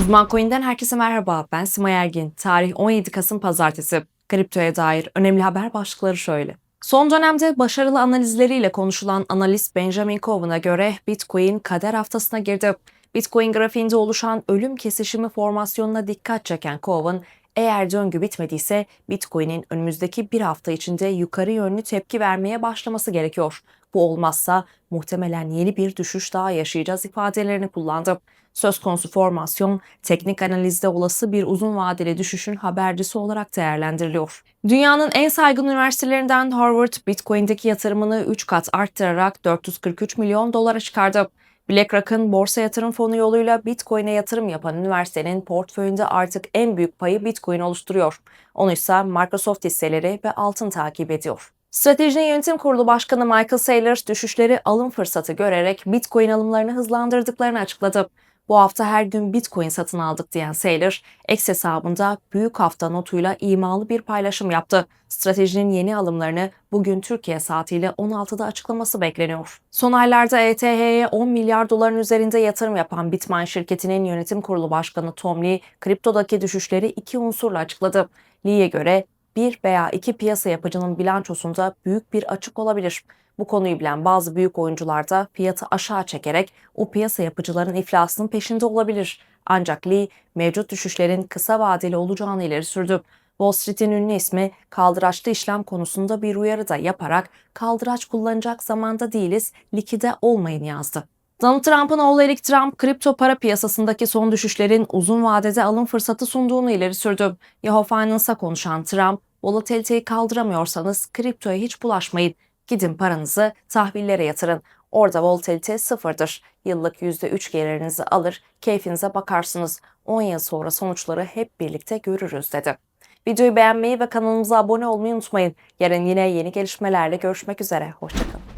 Uzman Coin'den herkese merhaba. Ben Simay Ergin. Tarih 17 Kasım Pazartesi. Kriptoya dair önemli haber başlıkları şöyle. Son dönemde başarılı analizleriyle konuşulan analist Benjamin Cowen'a göre Bitcoin kader haftasına girdi. Bitcoin grafiğinde oluşan ölüm kesişimi formasyonuna dikkat çeken Cowen, eğer döngü bitmediyse Bitcoin'in önümüzdeki bir hafta içinde yukarı yönlü tepki vermeye başlaması gerekiyor. Bu olmazsa muhtemelen yeni bir düşüş daha yaşayacağız ifadelerini kullandı. Söz konusu formasyon, teknik analizde olası bir uzun vadeli düşüşün habercisi olarak değerlendiriliyor. Dünyanın en saygın üniversitelerinden Harvard, Bitcoin'deki yatırımını 3 kat arttırarak 443 milyon dolara çıkardı. BlackRock'ın borsa yatırım fonu yoluyla Bitcoin'e yatırım yapan üniversitenin portföyünde artık en büyük payı Bitcoin oluşturuyor. Onu ise Microsoft hisseleri ve altın takip ediyor. Stratejinin Yönetim Kurulu Başkanı Michael Saylor düşüşleri alım fırsatı görerek Bitcoin alımlarını hızlandırdıklarını açıkladı. Bu hafta her gün Bitcoin satın aldık diyen Saylor, X hesabında büyük hafta notuyla imalı bir paylaşım yaptı. Stratejinin yeni alımlarını bugün Türkiye saatiyle 16'da açıklaması bekleniyor. Son aylarda ETH'ye 10 milyar doların üzerinde yatırım yapan Bitmain şirketinin yönetim kurulu başkanı Tom Lee, kriptodaki düşüşleri iki unsurla açıkladı. Lee'ye göre bir veya iki piyasa yapıcının bilançosunda büyük bir açık olabilir. Bu konuyu bilen bazı büyük oyuncular da fiyatı aşağı çekerek o piyasa yapıcıların iflasının peşinde olabilir. Ancak Lee mevcut düşüşlerin kısa vadeli olacağını ileri sürdü. Wall Street'in ünlü ismi kaldıraçlı işlem konusunda bir uyarı da yaparak kaldıraç kullanacak zamanda değiliz, likide olmayın yazdı. Donald Trump'ın oğlu Eric Trump, kripto para piyasasındaki son düşüşlerin uzun vadede alım fırsatı sunduğunu ileri sürdü. Yahoo Finance'a konuşan Trump, volatiliteyi kaldıramıyorsanız kriptoya hiç bulaşmayın. Gidin paranızı tahvillere yatırın. Orada volatilite sıfırdır. Yıllık %3 gelirinizi alır, keyfinize bakarsınız. 10 yıl sonra sonuçları hep birlikte görürüz dedi. Videoyu beğenmeyi ve kanalımıza abone olmayı unutmayın. Yarın yine yeni gelişmelerle görüşmek üzere. Hoşçakalın.